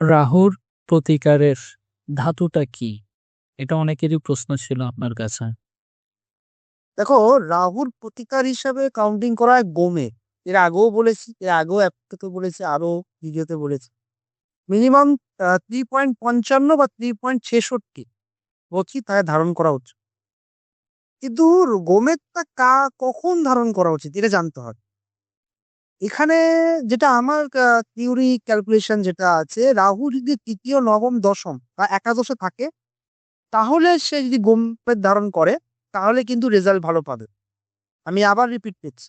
রাহুর প্রতিকারের ধাতুটা কি? এটা অনেকেরই প্রশ্ন ছিল আপনার কাছে। দেখো রাহুর প্রতিকার হিসাবে কাউন্টিং করা হয় গোমে। এর আগেও বলেছি, এর আগেও অ্যাপটাতে বলেছি, আরও ভিডিওতে বলেছি। মিনিমাম থ্রি পয়েন্ট পঞ্চান্ন বা 3.66 বলছি তাকে ধারণ করা উচিত। কিন্তু গোমেরটা কা কখন ধারণ করা উচিত এটা জানতে হবে। এখানে যেটা আমার থিওরি ক্যালকুলেশন যেটা আছে রাহু যদি তৃতীয়, নবম, দশম বা একাদশে থাকে তাহলে সে যদি গোমের ধারণ করে তাহলে কিন্তু রেজাল্ট ভালো পাবে। আমি আবার রিপিট করছি।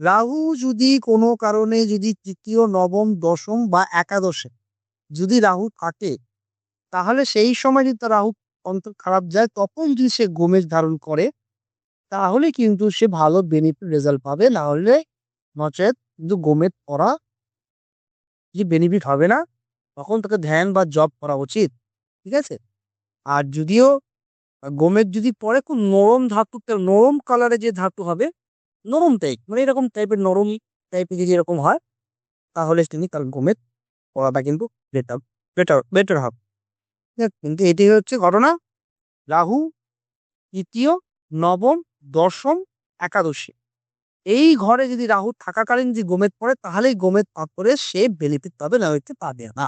রাহু যদি কোনো কারণে যদি তৃতীয়, নবম, দশম বা একাদশে যদি রাহু থাকে তাহলে সেই সময় যদি তার রাহু অন্তর খারাপ যায় তখন যদি সে গোমের ধারণ করে তাহলে কিন্তু সে ভালো বেনিফিট রেজাল্ট পাবে। না হলে নচেৎ কিন্তু গোমের পড়া যে বেনিফিট হবে না তখন তাকে ধ্যান বা জব করা উচিত। ঠিক আছে? আর যদিও আ গোমের যদি পরে খুব নরম ধাতুতে নরম কালারের যে ধাতু হবে, নরম টাইপ মানে এরকম টাইপের নরম টাইপের যদি এরকম হয় তাহলে তিনি তার গোমের পড়াটা কিন্তু বেটার বেটার বেটার হবে। কিন্তু এটাই হচ্ছে ঘটনা। রাহু তৃতীয়, নবম, দশম, একাদশী। এই ঘরে যদি রাহু থাকাকালীন যদি গোমেদ পড়ে, তাহলেই গোমেদ পাথরে সে বেনিফিট পাবে হইতে পাবে না।